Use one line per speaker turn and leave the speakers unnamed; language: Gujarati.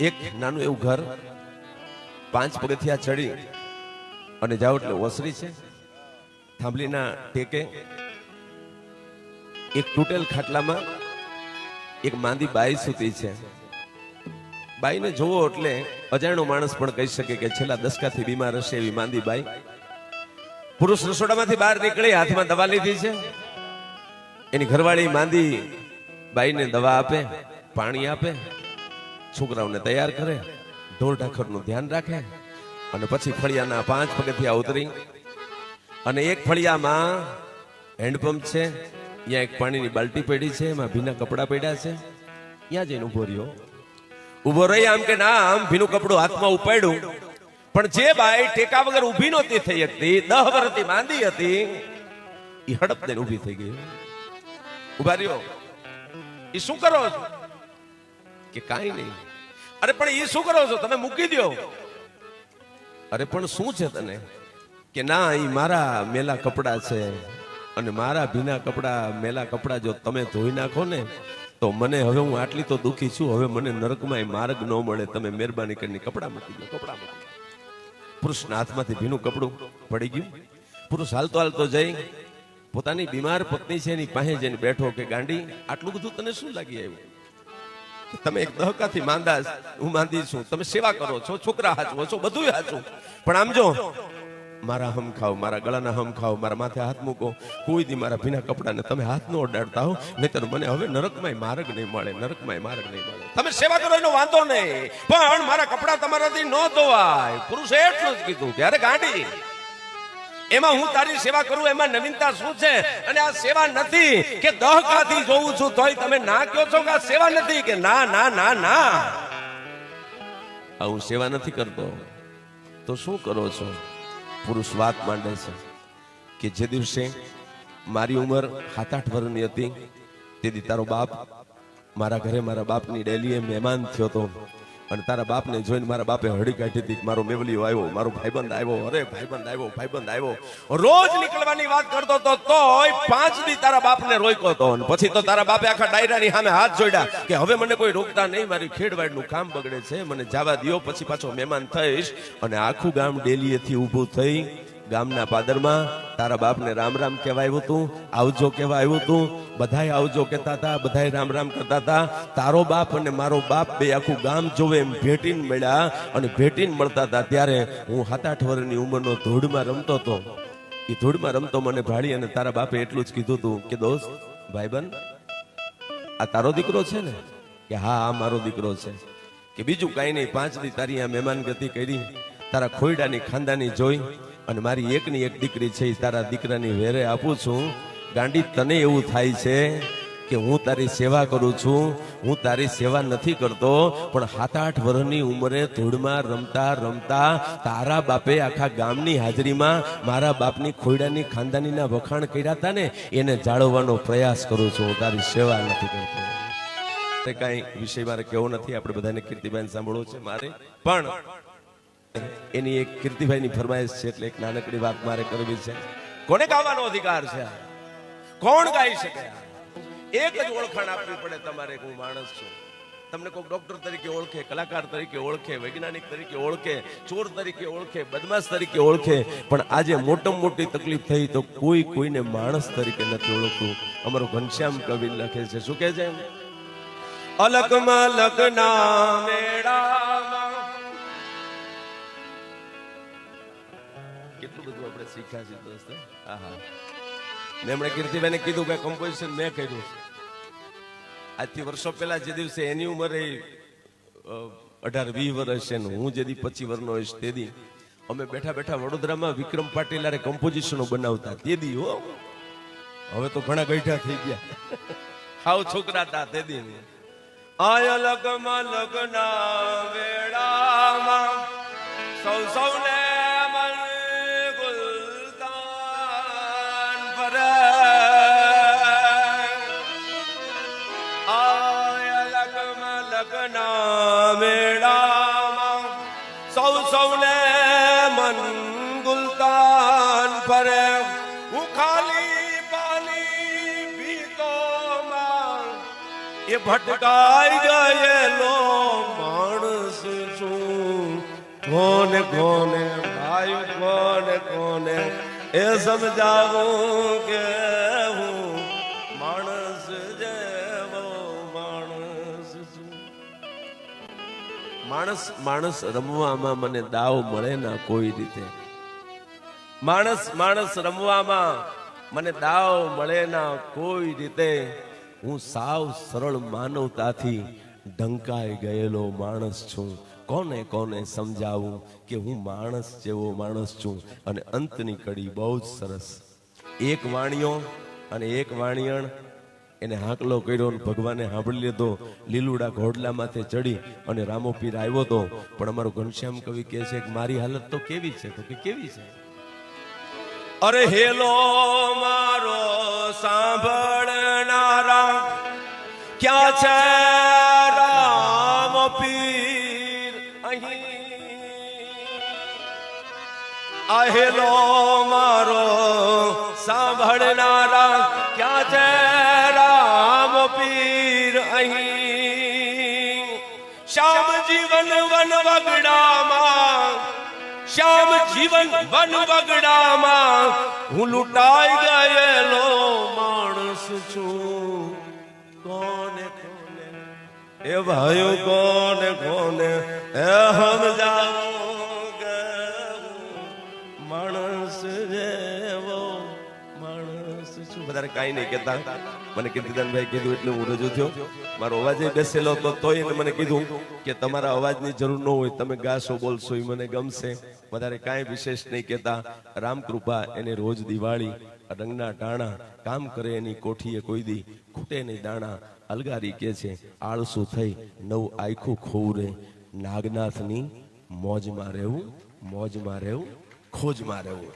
એક નાનું એવું ઘર, પાંચ પગથિયા ચડી. અને જાઓ એટલે ઓસરી છે, થાંભલીના ટેકે. એક તૂટેલ ખાટલામાં એક માંદી બાઈ સૂતી છે. બાઈને જોવો એટલે અજાણ્યો માણસ પણ કહી શકે કે છેલ્લા દસકાથી બીમાર હશે એવી માંદી બાઈ. પુરુષ રસોડામાંથી બહાર નીકળી હાથમાં દવા લીધી છે. એની ઘરવાળી માંદી બાઈને દવા આપે, પાણી આપે. છોકરાઓને તૈયાર કરે, ઢોર ઢાખરનું ધ્યાન રાખે, અને પછી ફળિયાના પાંચ પગથિયા ઉતરી. અને એક ફળિયામાં હેન્ડપંપ છે, ત્યાં એક પાણીની બાલટી પડી છે, એમાં ભીના કપડાં પડ્યા છે. ત્યાં જઈને ઊભો રહ્યો. ઊભો રહી આમ કે ના, આમ ભીનું કપડું હાથમાં ઉપાડ્યું. પણ જે બાઈ ટેકા વગર ઊભી નહોતી થઈ હતી, દહ વર્ષથી માંદી હતી એ હડપ દઈને ઊભી થઈ ગઈ. ઊભા રહ્યો. એ શું કરો છો? કે કાંઈ નહીં. અરે પણ એ શું કરો છો? તમે મૂકી દો અરે પણ શું છે તને? કે ના એ મારા મેલા કપડા છે અને મારા ભીના કપડા મેલા કપડા જો તમે ધોઈ નાખો ને તો મને હવે હું આટલી તો દુખી છું. હવે મને નરકમાં માર્ગ ન મળે. તમે મહેરબાની કરીને કપડા મૂકી દો કપડા મૂકી પુરુષના હાથમાંથી ભીનું કપડું પડી ગયું. પુરુષ હાલતો હાલતો જઈ પોતાની બીમાર પત્ની છે એની પાસે જઈને બેઠો કે ગાંડી આટલું બધું તને શું લાગી આવ્યું? તમે એક દહકાથી માંદા હું માંદી છું. તમે સેવા કરો છો, છોકરા હાચવો છો બધું હાચું પણ આમ જો, મારા હમ ખાઓ, મારા ગળાના હમ ખાઓ, મારા માથે હાથ મૂકો, કોઈ દી મારા ભીના કપડાને તમે હાથ ન ઓડાડતા હો, નહીતર મને હવે નરકમાંય માર્ગ નહીં મળે, નરકમાંય માર્ગ નહીં મળે. તમે સેવા કરો એનો વાંધો નહીં, પણ મારા કપડા તમારાથી ન ધોવાય. પુરુષે એટલું જ કીધું ત્યારે ગાંડી? એમાં હું તારી સેવા કરું, એમાં નવીનતા શું છે? અને આ સેવા નથી કે દહકાથી જોઉં છું, તોય તમે ના કહો છો કે આ સેવા નથી કે ના ના ના ના. આ હું સેવા નથી કરતો. તો શું કરો છો? પુરુષ વાત માંડે છે કે જે દિવસે મારી ઉંમર સાત આઠ વર્ષની હતી, તે દી તારો બાપ, મારા ઘરે મારા બાપની ડેલીએ મહેમાન થયો હતો. અને તારા બાપને જોઈને મારા બાપે હળી કાઢી હતી મારો મેવલીઓ આવ્યો, મારો ભાઈબંધ આવ્યો, અરે ભાઈબંધ આવ્યો ભાઈબંધ આવ્યો. રોજ નીકળવાની વાત કરતો તો તોય પાંચ દી તારા બાપને રોક્યો હતો. અને પછી તો તારા બાપે આખા ડાયરાની સામે હાથ જોડ્યા કે હવે મને કોઈ રોકતા નહીં, મારી ખેડવાડનું કામ બગડે છે, મને જવા દ્યો, પછી પાછો મહેમાન થઈશ. અને આખું ગામ ડેલીએથી ઊભું થઈ ગામના પાદરમાં તારા બાપને રામ રામ કહેવા આવ્યું તું આવજો કહેવા આવ્યું તું બધાય આવજો કહેતા હતા, બધાય રામ રામ કરતા હતા. તારો બાપ અને મારો બાપ બે આખું ગામ જોવે એમ ભેટીને મળ્યા અને ભેટીને મળતા હતા. ત્યારે હું સાત આઠ વર્ષની ઉંમરનો ધૂળમાં રમતો હતો. એ ધૂળમાં રમતો મને ભાળી અને તારા બાપે એટલું જ કીધું તું કે, દોસ્ત, ભાઈબંધ, આ તારો દીકરો છે ને? કે, હા, આ મારો દીકરો છે. કે, બીજું કાંઈ નહીં પાંચ દી તારી આ મહેમાન ગતિ કરી, તારા ખોયડાની ખાનદાની જોઈ અને મારી એકની એક દીકરી છે એ તારા દીકરાની વેરે આપું છું. ગાંડી, તને એવું થાય છે કે હું તારી સેવા કરું છું. હું તારી સેવા નથી કરતો, પણ સાત આઠ વર્ષની ઉંમરે ધૂળમાં રમતા રમતા, તારા બાપે આખા ગામની હાજરીમાં મારા બાપની ખોયડાની ખાનદાનીના વખાણ કર્યા હતા ને, એને જાળવવાનો પ્રયાસ કરું છું. હું તારી સેવા નથી કરતો. તે કાંઈ વિષય મારે કેવો નથી. આપણે બધાને કીર્તિબેન સાંભળવું છે મારે. પણ એની એક કીર્તિભાઈની ફરમાઈશ છે એટલે એક નાનકડી વાત મારે કરવી છે. કોને ગાવાનો અધિકાર છે? કોણ ગાઈ શકે? એક જ ઓળખાણ આપવી પડે તમારે હું માણસ છું. તમને કોઈ ડોક્ટર તરીકે ઓળખે, કલાકાર તરીકે ઓળખે, વૈજ્ઞાનિક તરીકે ઓળખે, ચોર તરીકે ઓળખે, બદમાશ તરીકે ઓળખે, પણ આજે મોટામાં મોટી તકલીફ થઈ તો કોઈ કોઈને માણસ તરીકે નથી ઓળખતું. અમારો ઘનશ્યામ કવિ લખે છે. શું કહે છે? અલગમાં લગના કેટલું આપણે શીખ્યા છીએ દોસ્ત આહા. ને એમણે કીધું કે કમ્પોઝિશન મેં કર્યું આજથી વર્ષો પહેલા જે દિવસે એની ઉંમરે અઢાર, વીસ વર્ષ છે હું જે દી પચીસ વર્ષનો હોઈશ તે દી, અમે બેઠા બેઠા વડોદરામાં વિક્રમ પાટીલ હારે કમ્પોઝિશનો બનાવતા તે દી, હો. હવે તો ઘણા ગઈઠા થઈ ગયા. હાવ છોકરા હતા તે દી. આય લગમાં લગના વેળામાં સૌ સૌને લગના મેળામાં સૌ સૌને મન ગુલતાન ફરે. હું ખાલી પાલી પીતો એ ભટકાઈ ગયેલો માણસ કોને કોને, ભાઈ, કોને કોને એ સમજાવું કે માણસ માણસ રમવામાં મને દાવ મળે ના કોઈ રીતે. માણસ માણસ રમવામાં મને દાવ મળે ના કોઈ રીતે. હું સાવ સરળ માનવતાથી ઢંકાઈ ગયેલો માણસ છું. કોને કોને સમજાવું કે હું માણસ જેવો માણસ છું? અને અંતની કડી બહુ જ સરસ. એક વાણિયો અને એક વાણિયણ એને હાકલો કર્યો ભગવાને સાંભળી લીધો. લીલુડા ઘોડલા ચડી અને રામો પીર આવ્યો હતો પણ અમારો ઘનશ્યામ કવિ કહે છે કે મારી હાલત તો કેવી છે? તો કે કેવી છે? અરે હેલો મારો સાંભળનારા, ક્યાં છે રામ પીર અહીં? આહેલો મારો સાંભળનારા શ્યામ જીવન વન વગડામાં, શ્યામ જીવન વન વગડામાં, હું લૂંટાઈ ગયેલો માણસ છું. કોને કોને? એ ભાઈઓ કોને કોને? એ સમજાવું કાંઈ નહીં કહેતા. મને કીર્તિદાનભાઈ કીધું એટલે હું રજૂ થયો. મારો અવાજ બેસેલો હતો તોય એને મને કીધું કે તમારા અવાજની જરૂર ન હોય, તમે ગાશો, બોલશો, એ મને ગમશે. વધારે કાંઈ વિશેષ નહીં કહેતા. રામકૃપા એને રોજ દિવાળી રંગના ટાણા, કામ કરે એની કોઠીએ કોઈ દી ખૂટે નહીં દાણા. અલગારી કે છે, આળસુ થઈ, નવ આખું ખોવું રે. નાગનાથની મોજમાં રહેવું મોજમાં રહેવું, ખોજમાં રહેવું.